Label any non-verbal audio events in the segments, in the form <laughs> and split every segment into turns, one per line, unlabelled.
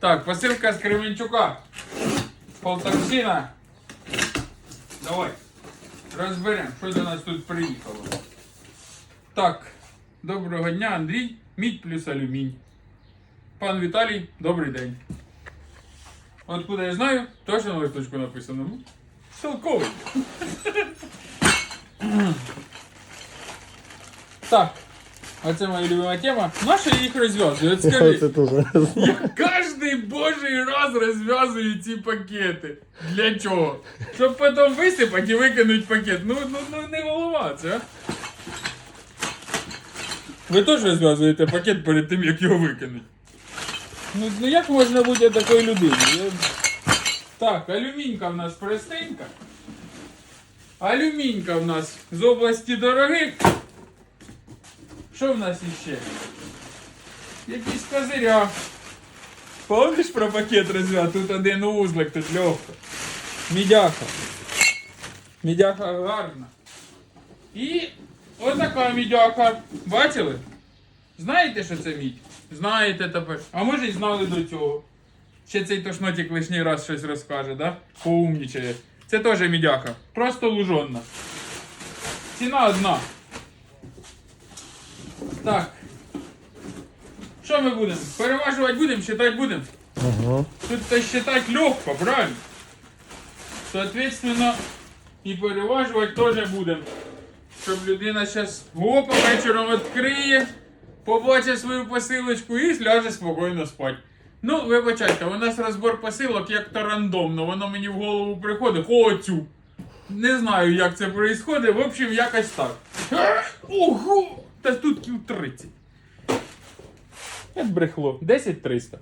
Так, посилка з Кременчука. Полтавщина. Давай. Розберемо, що до нас тут приїхало. Так, доброго дня, Андрій. Мідь плюс алюмінь. Пан Віталій, добрий день. Откуда я знаю, точно на листочку написано. Ну, Шелковий. Так. Оце моя любима тема. Наша їх розв'язує. От <laughs>
Я
скажи.
це теж не знаю.
Я кожний божий раз розв'язую ці пакети. Для чого? Щоб потім висипати і викинути пакет. Ну, ну, ну не голова це. а? Ви теж розв'язуєте пакет перед тим, як його викинуть. Ну, ну як можна бути такою людиною? Я- Так, алюмінька в нас простенька. Алюмінька в нас з області дорогих. Що в нас іще? Якісь козиря. Помниш про пакет розв'яз? Тут один узлик, тут легко. Мідяха. Мідяха гарна. І отака мідяха. Бачили? Знаєте, що це мідь? Знаєте тепер. А може й знали до цього. Ще цей тошнотик лишній раз щось розкаже, да? Поумнічає. Це теж мідяха. Просто лужонна. Ціна одна. Так. Що ми будемо? Переважувати будемо, считати будемо?
Ага.
Тут-то считать легко, правильно? Соответственно, і переважувати теж будемо. Щоб людина зараз опа вечором відкриє, побачить свою посилочку і ляже спокійно спати. Ну, вибачайте, у нас розбор посилок як-то рандомно, воно мені в голову приходить, хочу. Не знаю, як це відбувається. В общем, якось так. Ого! Та тут кіл 30. Як брехло. 10 300.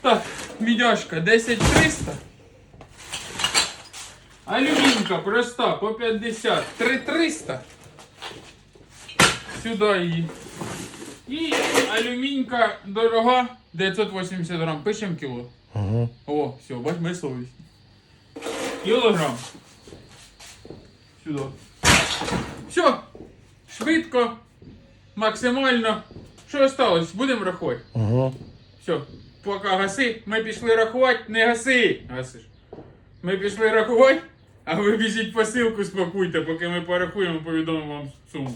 Так, мідяшка 10300. Алюмінка проста по 50. 3300. Сюди її. І алюмінька дорога 980 грам. Пишемо кіло.
Ага.
О, все, бач, ми совість. Кілограм. Сюди. Все. Швидко. Максимально. Що осталось? Будемо рахувати.
Ага.
Все, поки гаси, ми пішли рахувати, не гаси. Гасиш. Ми пішли рахувати, а ви біжіть посилку спакуйте, поки ми порахуємо, повідомимо вам суму.